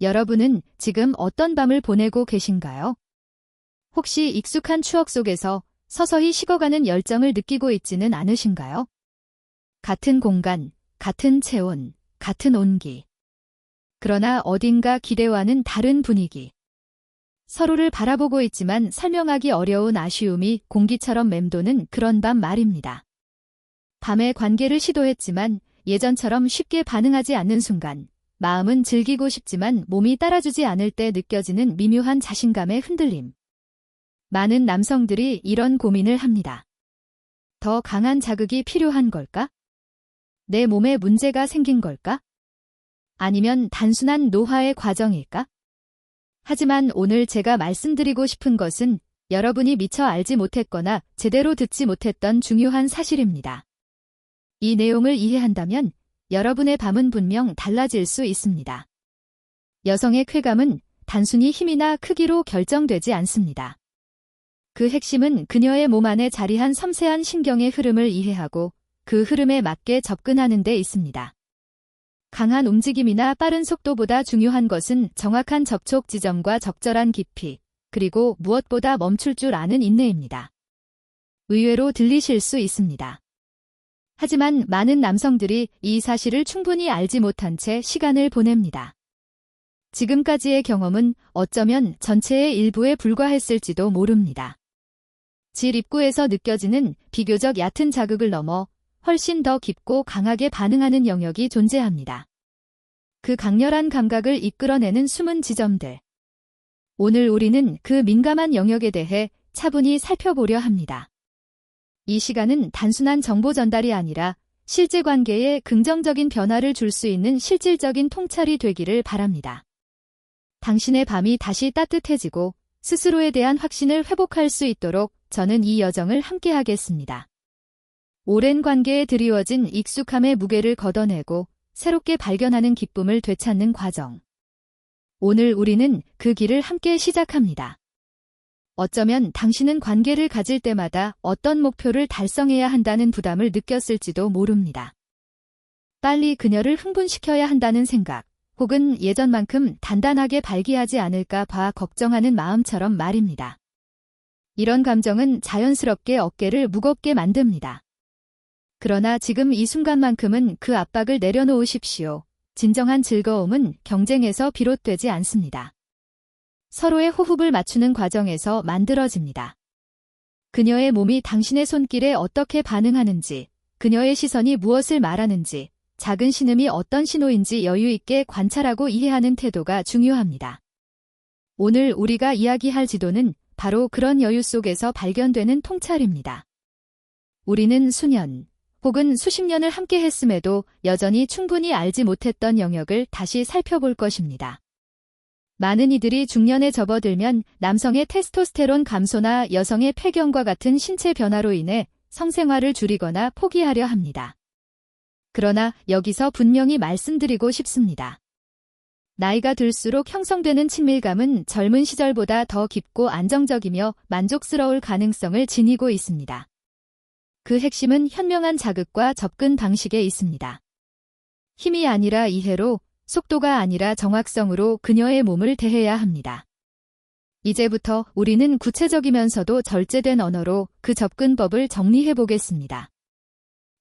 여러분은 지금 어떤 밤을 보내고 계신가요? 혹시 익숙한 추억 속에서 서서히 식어가는 열정을 느끼고 있지는 않으신가요? 같은 공간, 같은 체온, 같은 온기. 그러나 어딘가 기대와는 다른 분위기. 서로를 바라보고 있지만 설명하기 어려운 아쉬움이 공기처럼 맴도는 그런 밤 말입니다. 밤의 관계를 시도했지만 예전처럼 쉽게 반응하지 않는 순간, 마음은 즐기고 싶지만 몸이 따라주지 않을 때 느껴지는 미묘한 자신감의 흔들림. 많은 남성들이 이런 고민을 합니다. 더 강한 자극이 필요한 걸까? 내 몸에 문제가 생긴 걸까? 아니면 단순한 노화의 과정일까? 하지만 오늘 제가 말씀드리고 싶은 것은 여러분이 미처 알지 못했거나 제대로 듣지 못했던 중요한 사실입니다. 이 내용을 이해한다면 여러분의 밤은 분명 달라질 수 있습니다. 여성의 쾌감은 단순히 힘이나 크기로 결정되지 않습니다. 그 핵심은 그녀의 몸 안에 자리한 섬세한 신경의 흐름을 이해하고 그 흐름에 맞게 접근하는 데 있습니다. 강한 움직임이나 빠른 속도보다 중요한 것은 정확한 접촉 지점과 적절한 깊이, 그리고 무엇보다 멈출 줄 아는 인내입니다. 의외로 들리실 수 있습니다. 하지만 많은 남성들이 이 사실을 충분히 알지 못한 채 시간을 보냅니다. 지금까지의 경험은 어쩌면 전체의 일부에 불과했을지도 모릅니다. 질 입구에서 느껴지는 비교적 얕은 자극을 넘어 훨씬 더 깊고 강하게 반응하는 영역이 존재합니다. 그 강렬한 감각을 이끌어내는 숨은 지점들. 오늘 우리는 그 민감한 영역에 대해 차분히 살펴보려 합니다. 이 시간은 단순한 정보 전달이 아니라 실제 관계에 긍정적인 변화를 줄 수 있는 실질적인 통찰이 되기를 바랍니다. 당신의 밤이 다시 따뜻해지고 스스로에 대한 확신을 회복할 수 있도록 저는 이 여정을 함께 하겠습니다. 오랜 관계에 드리워진 익숙함의 무게를 걷어내고 새롭게 발견하는 기쁨을 되찾는 과정. 오늘 우리는 그 길을 함께 시작합니다. 어쩌면 당신은 관계를 가질 때마다 어떤 목표를 달성해야 한다는 부담을 느꼈을지도 모릅니다. 빨리 그녀를 흥분시켜야 한다는 생각, 혹은 예전만큼 단단하게 발기하지 않을까 봐 걱정하는 마음처럼 말입니다. 이런 감정은 자연스럽게 어깨를 무겁게 만듭니다. 그러나 지금 이 순간만큼은 그 압박을 내려놓으십시오. 진정한 즐거움은 경쟁에서 비롯되지 않습니다. 서로의 호흡을 맞추는 과정에서 만들어집니다. 그녀의 몸이 당신의 손길에 어떻게 반응하는지, 그녀의 시선이 무엇을 말하는지, 작은 신음이 어떤 신호인지 여유 있게 관찰하고 이해하는 태도가 중요합니다. 오늘 우리가 이야기할 지도는 바로 그런 여유 속에서 발견되는 통찰입니다. 우리는 수년 혹은 수십 년을 함께 했음에도 여전히 충분히 알지 못했던 영역을 다시 살펴볼 것입니다. 많은 이들이 중년에 접어들면 남성의 테스토스테론 감소나 여성의 폐경과 같은 신체 변화로 인해 성생활을 줄이거나 포기하려 합니다. 그러나 여기서 분명히 말씀드리고 싶습니다. 나이가 들수록 형성되는 친밀감은 젊은 시절보다 더 깊고 안정적이며 만족스러울 가능성을 지니고 있습니다. 그 핵심은 현명한 자극과 접근 방식에 있습니다. 힘이 아니라 이해로 속도가 아니라 정확성으로 그녀의 몸을 대해야 합니다. 이제부터 우리는 구체적이면서도 절제된 언어로 그 접근법을 정리해 보겠습니다.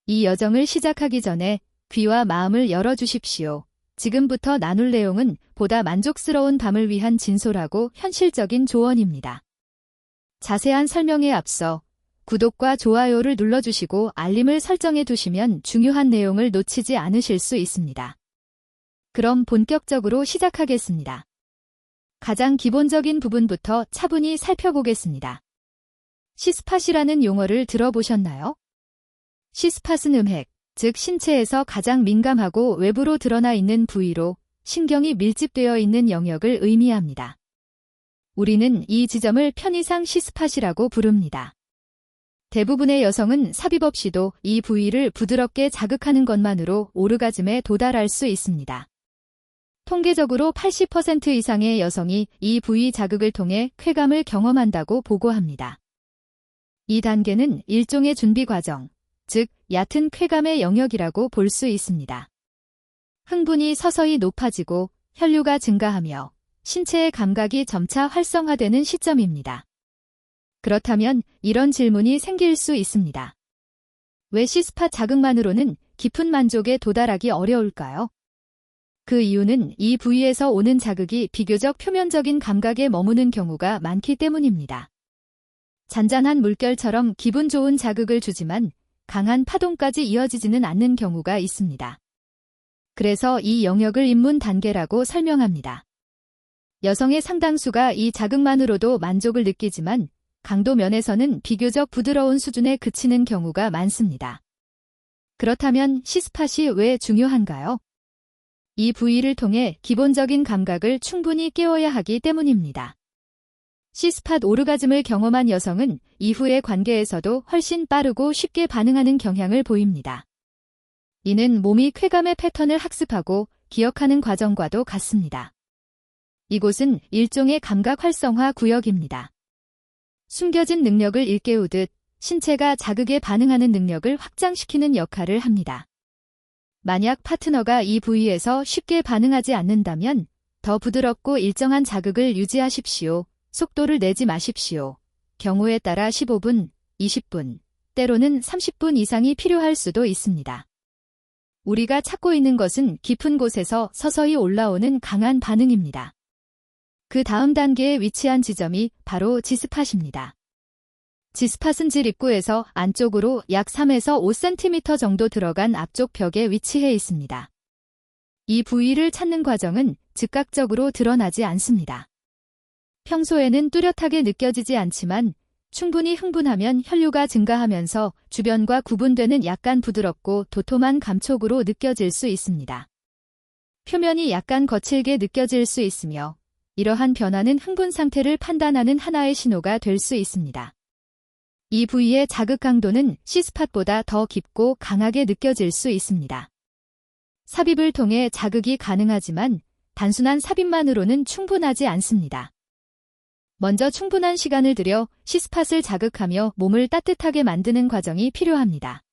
이 여정을 시작하기 전에 귀와 마음을 열어주십시오. 지금부터 나눌 내용은 보다 만족스러운 밤을 위한 진솔하고 현실적인 조언입니다. 자세한 설명에 앞서 구독과 좋아요를 눌러주시고 알림을 설정해 두시면 중요한 내용을 놓치지 않으실 수 있습니다. 그럼 본격적으로 시작하겠습니다. 가장 기본적인 부분부터 차분히 살펴보겠습니다. 시스팟이라는 용어를 들어보셨나요? 시스팟은 음핵, 즉 신체에서 가장 민감하고 외부로 드러나 있는 부위로 신경이 밀집되어 있는 영역을 의미합니다. 우리는 이 지점을 편의상 시스팟이라고 부릅니다. 대부분의 여성은 삽입 없이도 이 부위를 부드럽게 자극하는 것만으로 오르가즘에 도달할 수 있습니다. 통계적으로 80% 이상의 여성이 이 부위 자극을 통해 쾌감을 경험한다고 보고합니다. 이 단계는 일종의 준비 과정, 즉 얕은 쾌감의 영역이라고 볼 수 있습니다. 흥분이 서서히 높아지고 혈류가 증가하며 신체의 감각이 점차 활성화되는 시점입니다. 그렇다면 이런 질문이 생길 수 있습니다. 왜 시스팟 자극만으로는 깊은 만족에 도달하기 어려울까요? 그 이유는 이 부위에서 오는 자극이 비교적 표면적인 감각에 머무는 경우가 많기 때문입니다. 잔잔한 물결처럼 기분 좋은 자극을 주지만 강한 파동까지 이어지지는 않는 경우가 있습니다. 그래서 이 영역을 입문 단계라고 설명합니다. 여성의 상당수가 이 자극만으로도 만족을 느끼지만 강도 면에서는 비교적 부드러운 수준에 그치는 경우가 많습니다. 그렇다면 시스팟이 왜 중요한가요? 이 부위를 통해 기본적인 감각을 충분히 깨워야 하기 때문입니다. 시스팟 오르가즘을 경험한 여성은 이후의 관계에서도 훨씬 빠르고 쉽게 반응하는 경향을 보입니다. 이는 몸이 쾌감의 패턴을 학습하고 기억하는 과정과도 같습니다. 이곳은 일종의 감각 활성화 구역입니다. 숨겨진 능력을 일깨우듯 신체가 자극에 반응하는 능력을 확장시키는 역할을 합니다. 만약 파트너가 이 부위에서 쉽게 반응하지 않는다면 더 부드럽고 일정한 자극을 유지하십시오. 속도를 내지 마십시오. 경우에 따라 15분, 20분, 때로는 30분 이상이 필요할 수도 있습니다. 우리가 찾고 있는 것은 깊은 곳에서 서서히 올라오는 강한 반응입니다. 그 다음 단계에 위치한 지점이 바로 지스팟입니다. 지스팟은 질 입구에서 안쪽으로 약 3에서 5cm 정도 들어간 앞쪽 벽에 위치해 있습니다. 이 부위를 찾는 과정은 즉각적으로 드러나지 않습니다. 평소에는 뚜렷하게 느껴지지 않지만 충분히 흥분하면 혈류가 증가하면서 주변과 구분되는 약간 부드럽고 도톰한 감촉으로 느껴질 수 있습니다. 표면이 약간 거칠게 느껴질 수 있으며 이러한 변화는 흥분 상태를 판단하는 하나의 신호가 될 수 있습니다. 이 부위의 자극 강도는 시스팟보다 더 깊고 강하게 느껴질 수 있습니다. 삽입을 통해 자극이 가능하지만 단순한 삽입만으로는 충분하지 않습니다. 먼저 충분한 시간을 들여 시스팟을 자극하며 몸을 따뜻하게 만드는 과정이 필요합니다.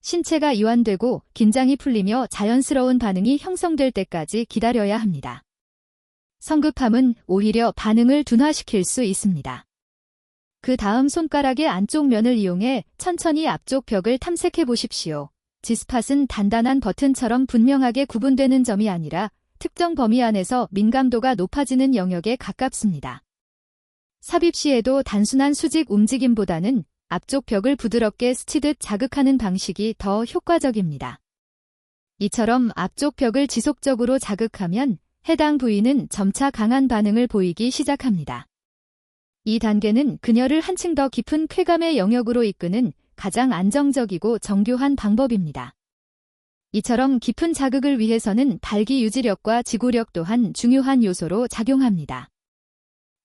신체가 이완되고 긴장이 풀리며 자연스러운 반응이 형성될 때까지 기다려야 합니다. 성급함은 오히려 반응을 둔화시킬 수 있습니다. 그 다음 손가락의 안쪽 면을 이용해 천천히 앞쪽 벽을 탐색해 보십시오. 지스팟은 단단한 버튼처럼 분명하게 구분되는 점이 아니라 특정 범위 안에서 민감도가 높아지는 영역에 가깝습니다. 삽입 시에도 단순한 수직 움직임보다는 앞쪽 벽을 부드럽게 스치듯 자극하는 방식이 더 효과적입니다. 이처럼 앞쪽 벽을 지속적으로 자극하면 해당 부위는 점차 강한 반응을 보이기 시작합니다. 이 단계는 그녀를 한층 더 깊은 쾌감의 영역으로 이끄는 가장 안정적이고 정교한 방법입니다. 이처럼 깊은 자극을 위해서는 발기 유지력과 지구력 또한 중요한 요소로 작용합니다.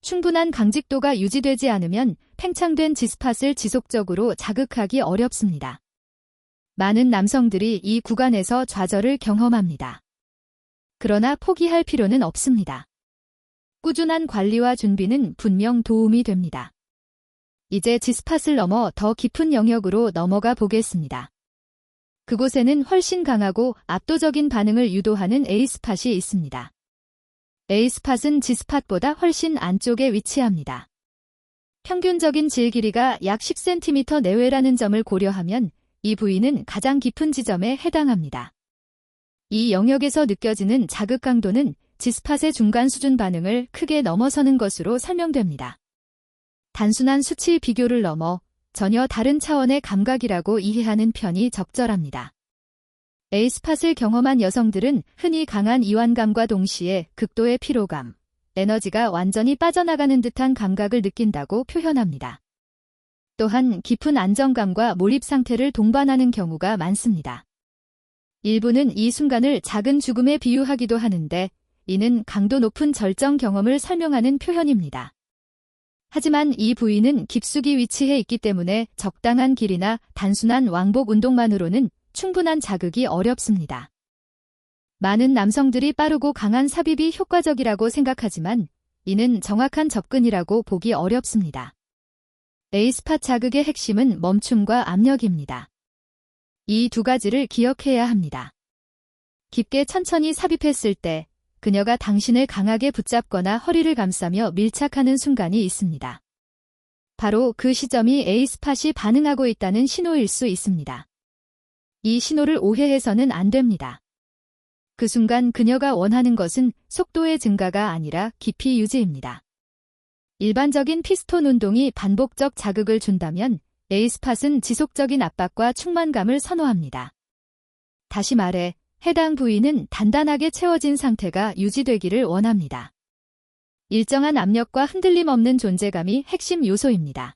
충분한 강직도가 유지되지 않으면 팽창된 지스팟을 지속적으로 자극하기 어렵습니다. 많은 남성들이 이 구간에서 좌절을 경험합니다. 그러나 포기할 필요는 없습니다. 꾸준한 관리와 준비는 분명 도움이 됩니다. 이제 지스팟을 넘어 더 깊은 영역으로 넘어가 보겠습니다. 그곳에는 훨씬 강하고 압도적인 반응을 유도하는 에이스팟이 있습니다. 에이스팟은 지스팟보다 훨씬 안쪽에 위치합니다. 평균적인 질 길이가 약 10cm 내외라는 점을 고려하면 이 부위는 가장 깊은 지점에 해당합니다. 이 영역에서 느껴지는 자극 강도는 지스팟의 중간 수준 반응을 크게 넘어서는 것으로 설명됩니다. 단순한 수치 비교를 넘어 전혀 다른 차원의 감각이라고 이해하는 편이 적절합니다. 에이스팟을 경험한 여성들은 흔히 강한 이완감과 동시에 극도의 피로감, 에너지가 완전히 빠져나가는 듯한 감각을 느낀다고 표현합니다. 또한 깊은 안정감과 몰입 상태를 동반하는 경우가 많습니다. 일부는 이 순간을 작은 죽음에 비유하기도 하는데 이는 강도 높은 절정 경험을 설명하는 표현입니다. 하지만 이 부위는 깊숙이 위치해 있기 때문에 적당한 길이나 단순한 왕복 운동만으로는 충분한 자극이 어렵습니다. 많은 남성들이 빠르고 강한 삽입이 효과적이라고 생각하지만 이는 정확한 접근이라고 보기 어렵습니다. 에이스팟 자극의 핵심은 멈춤과 압력입니다. 이 두 가지를 기억해야 합니다. 깊게 천천히 삽입했을 때 그녀가 당신을 강하게 붙잡거나 허리를 감싸며 밀착하는 순간이 있습니다. 바로 그 시점이 에이스팟이 반응하고 있다는 신호일 수 있습니다. 이 신호를 오해해서는 안 됩니다. 그 순간 그녀가 원하는 것은 속도의 증가가 아니라 깊이 유지입니다. 일반적인 피스톤 운동이 반복적 자극을 준다면 에이스팟은 지속적인 압박과 충만감을 선호합니다. 다시 말해 해당 부위는 단단하게 채워진 상태가 유지되기를 원합니다. 일정한 압력과 흔들림 없는 존재감이 핵심 요소입니다.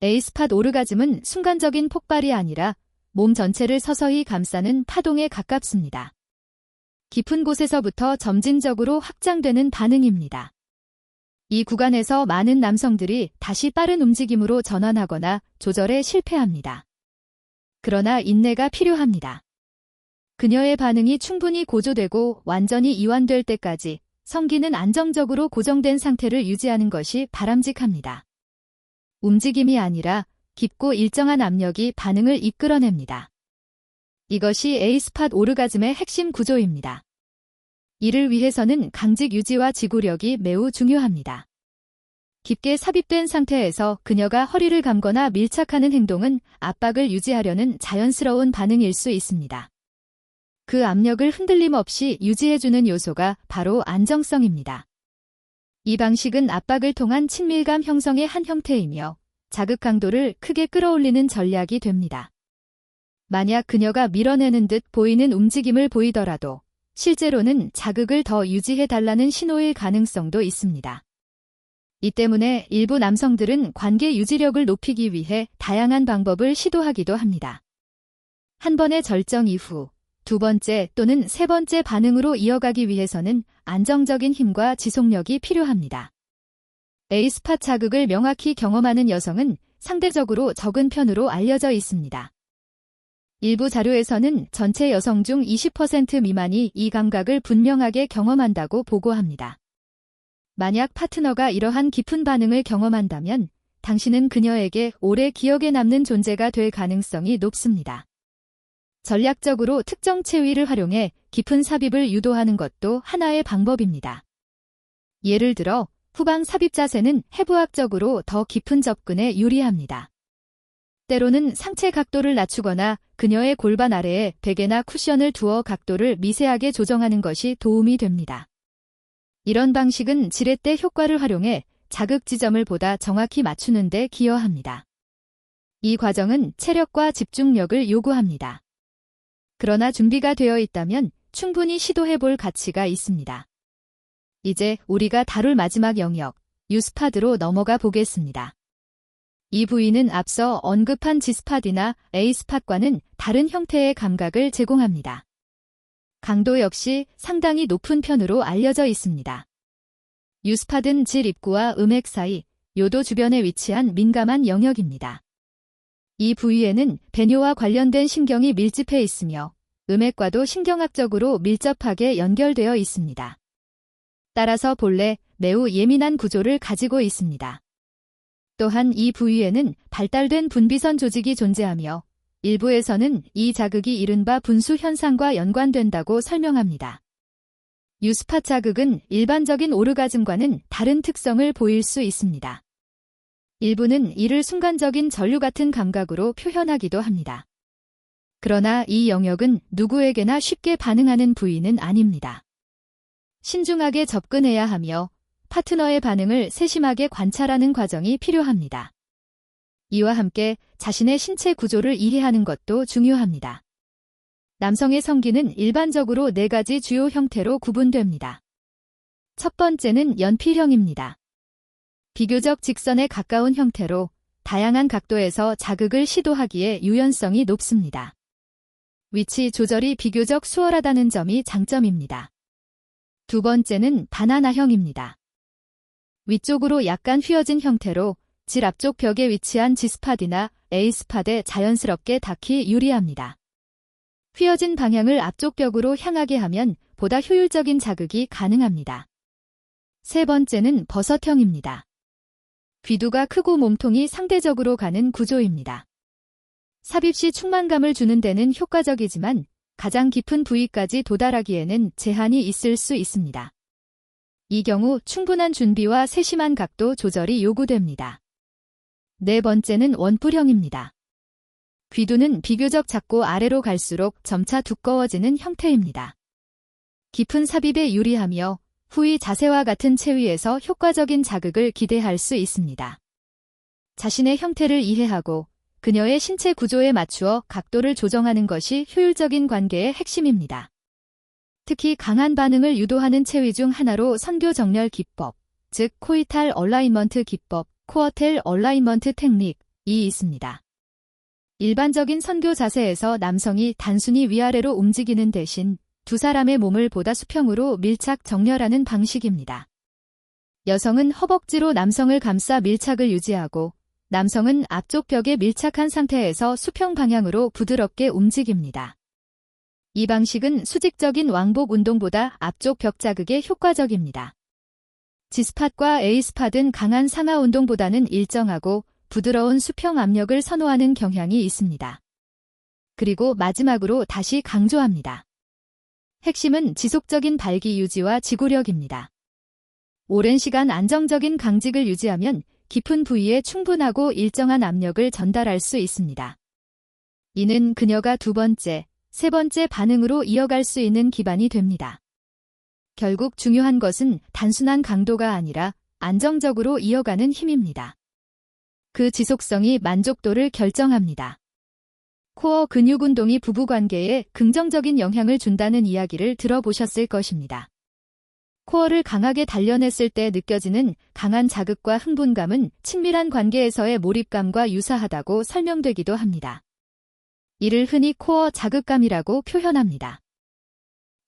에이스팟 오르가즘은 순간적인 폭발이 아니라 몸 전체를 서서히 감싸는 파동에 가깝습니다. 깊은 곳에서부터 점진적으로 확장되는 반응입니다. 이 구간에서 많은 남성들이 다시 빠른 움직임으로 전환하거나 조절에 실패합니다. 그러나 인내가 필요합니다. 그녀의 반응이 충분히 고조되고 완전히 이완될 때까지 성기는 안정적으로 고정된 상태를 유지하는 것이 바람직합니다. 움직임이 아니라 깊고 일정한 압력이 반응을 이끌어냅니다. 이것이 에이스팟 오르가즘의 핵심 구조입니다. 이를 위해서는 강직 유지와 지구력이 매우 중요합니다. 깊게 삽입된 상태에서 그녀가 허리를 감거나 밀착하는 행동은 압박을 유지하려는 자연스러운 반응일 수 있습니다. 그 압력을 흔들림 없이 유지해주는 요소가 바로 안정성입니다. 이 방식은 압박을 통한 친밀감 형성의 한 형태이며 자극 강도를 크게 끌어올리는 전략이 됩니다. 만약 그녀가 밀어내는 듯 보이는 움직임을 보이더라도 실제로는 자극을 더 유지해 달라는 신호일 가능성도 있습니다. 이 때문에 일부 남성들은 관계 유지력을 높이기 위해 다양한 방법을 시도하기도 합니다. 한 번의 절정 이후 두 번째 또는 세 번째 반응으로 이어가기 위해서는 안정적인 힘과 지속력이 필요합니다. 에이스팟 자극을 명확히 경험하는 여성은 상대적으로 적은 편으로 알려져 있습니다. 일부 자료에서는 전체 여성 중 20% 미만이 이 감각을 분명하게 경험한다고 보고합니다. 만약 파트너가 이러한 깊은 반응을 경험한다면 당신은 그녀에게 오래 기억에 남는 존재가 될 가능성이 높습니다. 전략적으로 특정 체위를 활용해 깊은 삽입을 유도하는 것도 하나의 방법입니다. 예를 들어 후방 삽입 자세는 해부학적으로 더 깊은 접근에 유리합니다. 때로는 상체 각도를 낮추거나 그녀의 골반 아래에 베개나 쿠션을 두어 각도를 미세하게 조정하는 것이 도움이 됩니다. 이런 방식은 지렛대 효과를 활용해 자극 지점을 보다 정확히 맞추는 데 기여합니다. 이 과정은 체력과 집중력을 요구합니다. 그러나 준비가 되어 있다면 충분히 시도해 볼 가치가 있습니다. 이제 우리가 다룰 마지막 영역, 유스파드로 넘어가 보겠습니다. 이 부위는 앞서 언급한 지스팟이나 에이스팟과는 다른 형태의 감각을 제공합니다. 강도 역시 상당히 높은 편으로 알려져 있습니다. 유스팟은 질 입구와 음액 사이, 요도 주변에 위치한 민감한 영역입니다. 이 부위에는 배뇨와 관련된 신경이 밀집해 있으며 음액과도 신경학적으로 밀접하게 연결되어 있습니다. 따라서 본래 매우 예민한 구조를 가지고 있습니다. 또한 이 부위에는 발달된 분비선 조직이 존재하며 일부에서는 이 자극이 이른바 분수 현상과 연관된다고 설명합니다. 유스파 자극은 일반적인 오르가즘과는 다른 특성을 보일 수 있습니다. 일부는 이를 순간적인 전류 같은 감각으로 표현하기도 합니다. 그러나 이 영역은 누구에게나 쉽게 반응하는 부위는 아닙니다. 신중하게 접근해야 하며 파트너의 반응을 세심하게 관찰하는 과정이 필요합니다. 이와 함께 자신의 신체 구조를 이해하는 것도 중요합니다. 남성의 성기는 일반적으로 네 가지 주요 형태로 구분됩니다. 첫 번째는 연필형입니다. 비교적 직선에 가까운 형태로 다양한 각도에서 자극을 시도하기에 유연성이 높습니다. 위치 조절이 비교적 수월하다는 점이 장점입니다. 두 번째는 바나나형입니다. 위쪽으로 약간 휘어진 형태로 질 앞쪽 벽에 위치한 지스팟이나 에이스팟에 자연스럽게 닿기 유리합니다. 휘어진 방향을 앞쪽 벽으로 향하게 하면 보다 효율적인 자극이 가능합니다. 세 번째는 버섯형입니다. 귀두가 크고 몸통이 상대적으로 가는 구조입니다. 삽입 시 충만감을 주는 데는 효과적이지만 가장 깊은 부위까지 도달하기에는 제한이 있을 수 있습니다. 이 경우 충분한 준비와 세심한 각도 조절이 요구됩니다. 네 번째는 원뿔형입니다. 귀두는 비교적 작고 아래로 갈수록 점차 두꺼워지는 형태입니다. 깊은 삽입에 유리하며 후위 자세와 같은 체위에서 효과적인 자극을 기대할 수 있습니다. 자신의 형태를 이해하고 그녀의 신체 구조에 맞추어 각도를 조정하는 것이 효율적인 관계의 핵심입니다. 특히 강한 반응을 유도하는 체위 중 하나로 선교 정렬 기법, 즉 코이탈 얼라인먼트 기법, 코어텔 얼라인먼트 테크닉이 있습니다. 일반적인 선교 자세에서 남성이 단순히 위아래로 움직이는 대신 두 사람의 몸을 보다 수평으로 밀착 정렬하는 방식입니다. 여성은 허벅지로 남성을 감싸 밀착을 유지하고 남성은 앞쪽 벽에 밀착한 상태에서 수평 방향으로 부드럽게 움직입니다. 이 방식은 수직적인 왕복 운동보다 앞쪽 벽 자극에 효과적입니다. 지스팟과 에이스팟은 강한 상하 운동보다는 일정하고 부드러운 수평 압력을 선호하는 경향이 있습니다. 그리고 마지막으로 다시 강조합니다. 핵심은 지속적인 발기 유지와 지구력입니다. 오랜 시간 안정적인 강직을 유지하면 깊은 부위에 충분하고 일정한 압력을 전달할 수 있습니다. 이는 그녀가 두 번째, 세 번째 반응으로 이어갈 수 있는 기반이 됩니다. 결국 중요한 것은 단순한 강도가 아니라 안정적으로 이어가는 힘입니다. 그 지속성이 만족도를 결정합니다. 코어 근육 운동이 부부 관계에 긍정적인 영향을 준다는 이야기를 들어보셨을 것입니다. 코어를 강하게 단련했을 때 느껴지는 강한 자극과 흥분감은 친밀한 관계에서의 몰입감과 유사하다고 설명되기도 합니다. 이를 흔히 코어 자극감이라고 표현합니다.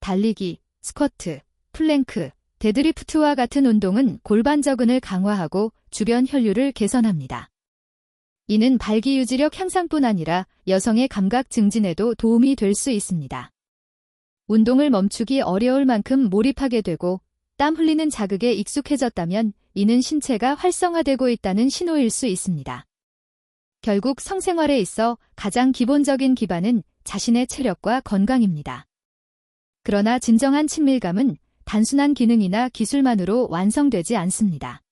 달리기, 스쿼트, 플랭크, 데드리프트와 같은 운동은 골반 저근을 강화하고 주변 혈류를 개선합니다. 이는 발기 유지력 향상뿐 아니라 여성의 감각 증진에도 도움이 될 수 있습니다. 운동을 멈추기 어려울 만큼 몰입하게 되고 땀 흘리는 자극에 익숙해졌다면 이는 신체가 활성화되고 있다는 신호일 수 있습니다. 결국 성생활에 있어 가장 기본적인 기반은 자신의 체력과 건강입니다. 그러나 진정한 친밀감은 단순한 기능이나 기술만으로 완성되지 않습니다.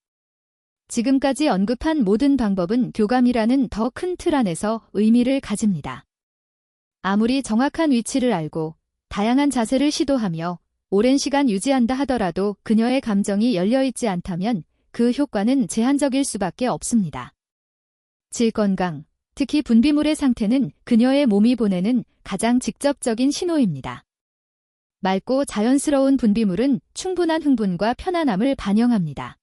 지금까지 언급한 모든 방법은 교감이라는 더 큰 틀 안에서 의미를 가집니다. 아무리 정확한 위치를 알고 다양한 자세를 시도하며 오랜 시간 유지한다 하더라도 그녀의 감정이 열려있지 않다면 그 효과는 제한적일 수밖에 없습니다. 질 건강, 특히 분비물의 상태는 그녀의 몸이 보내는 가장 직접적인 신호입니다. 맑고 자연스러운 분비물은 충분한 흥분과 편안함을 반영합니다.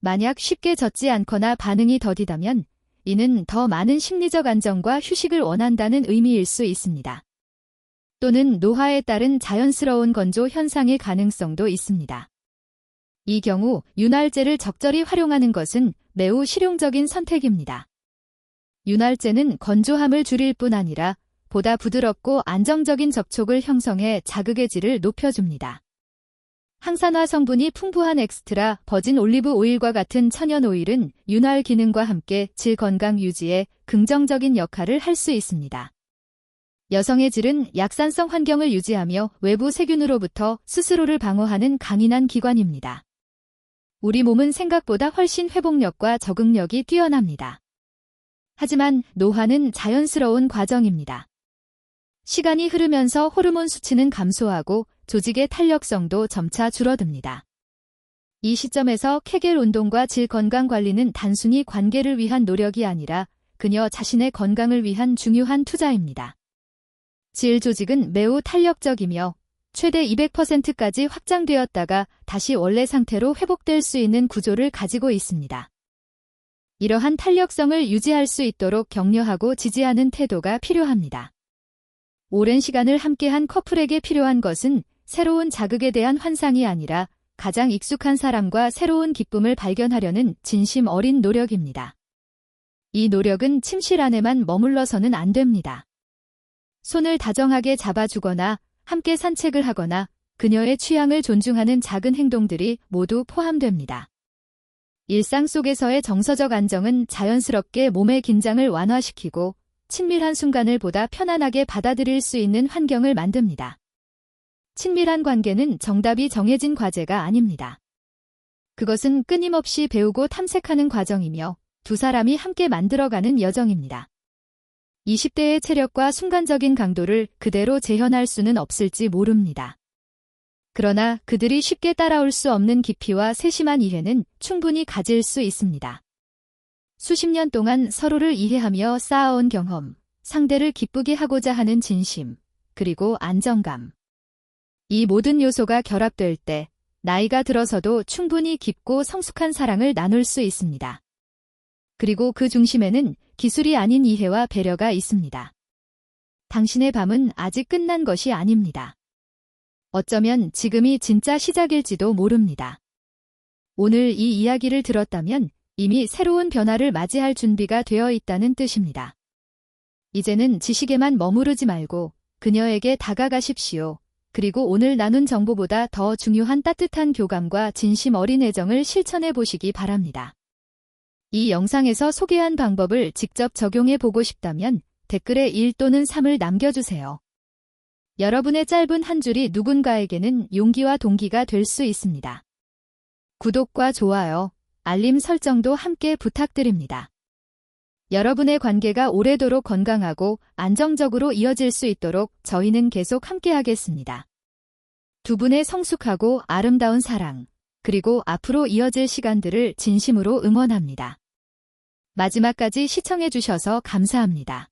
만약 쉽게 젖지 않거나 반응이 더디다면 이는 더 많은 심리적 안정과 휴식을 원한다는 의미일 수 있습니다. 또는 노화에 따른 자연스러운 건조 현상의 가능성도 있습니다. 이 경우 윤활제를 적절히 활용하는 것은 매우 실용적인 선택입니다. 윤활제는 건조함을 줄일 뿐 아니라 보다 부드럽고 안정적인 접촉을 형성해 자극의 질을 높여줍니다. 항산화 성분이 풍부한 엑스트라 버진 올리브 오일과 같은 천연 오일은 윤활 기능과 함께 질 건강 유지에 긍정적인 역할을 할 수 있습니다. 여성의 질은 약산성 환경을 유지하며 외부 세균으로부터 스스로를 방어하는 강인한 기관입니다. 우리 몸은 생각보다 훨씬 회복력과 적응력이 뛰어납니다. 하지만 노화는 자연스러운 과정입니다. 시간이 흐르면서 호르몬 수치는 감소하고 조직의 탄력성도 점차 줄어듭니다. 이 시점에서 케겔 운동과 질 건강 관리는 단순히 관계를 위한 노력이 아니라 그녀 자신의 건강을 위한 중요한 투자입니다. 질 조직은 매우 탄력적이며 최대 200%까지 확장되었다가 다시 원래 상태로 회복될 수 있는 구조를 가지고 있습니다. 이러한 탄력성을 유지할 수 있도록 격려하고 지지하는 태도가 필요합니다. 오랜 시간을 함께한 커플에게 필요한 것은 새로운 자극에 대한 환상이 아니라 가장 익숙한 사람과 새로운 기쁨을 발견하려는 진심 어린 노력입니다. 이 노력은 침실 안에만 머물러서는 안 됩니다. 손을 다정하게 잡아주거나 함께 산책을 하거나 그녀의 취향을 존중하는 작은 행동들이 모두 포함됩니다. 일상 속에서의 정서적 안정은 자연스럽게 몸의 긴장을 완화시키고 친밀한 순간을 보다 편안하게 받아들일 수 있는 환경을 만듭니다. 친밀한 관계는 정답이 정해진 과제가 아닙니다. 그것은 끊임없이 배우고 탐색하는 과정이며 두 사람이 함께 만들어가는 여정입니다. 20대의 체력과 순간적인 강도를 그대로 재현할 수는 없을지 모릅니다. 그러나 그들이 쉽게 따라올 수 없는 깊이와 세심한 이해는 충분히 가질 수 있습니다. 수십 년 동안 서로를 이해하며 쌓아온 경험, 상대를 기쁘게 하고자 하는 진심, 그리고 안정감. 이 모든 요소가 결합될 때 나이가 들어서도 충분히 깊고 성숙한 사랑을 나눌 수 있습니다. 그리고 그 중심에는 기술이 아닌 이해와 배려가 있습니다. 당신의 밤은 아직 끝난 것이 아닙니다. 어쩌면 지금이 진짜 시작일지도 모릅니다. 오늘 이 이야기를 들었다면 이미 새로운 변화를 맞이할 준비가 되어 있다는 뜻입니다. 이제는 지식에만 머무르지 말고 그녀에게 다가가십시오. 그리고 오늘 나눈 정보보다 더 중요한 따뜻한 교감과 진심 어린 애정을 실천해 보시기 바랍니다. 이 영상에서 소개한 방법을 직접 적용해 보고 싶다면 댓글에 1 또는 3을 남겨주세요. 여러분의 짧은 한 줄이 누군가에게는 용기와 동기가 될 수 있습니다. 구독과 좋아요, 알림 설정도 함께 부탁드립니다. 여러분의 관계가 오래도록 건강하고 안정적으로 이어질 수 있도록 저희는 계속 함께하겠습니다. 두 분의 성숙하고 아름다운 사랑, 그리고 앞으로 이어질 시간들을 진심으로 응원합니다. 마지막까지 시청해주셔서 감사합니다.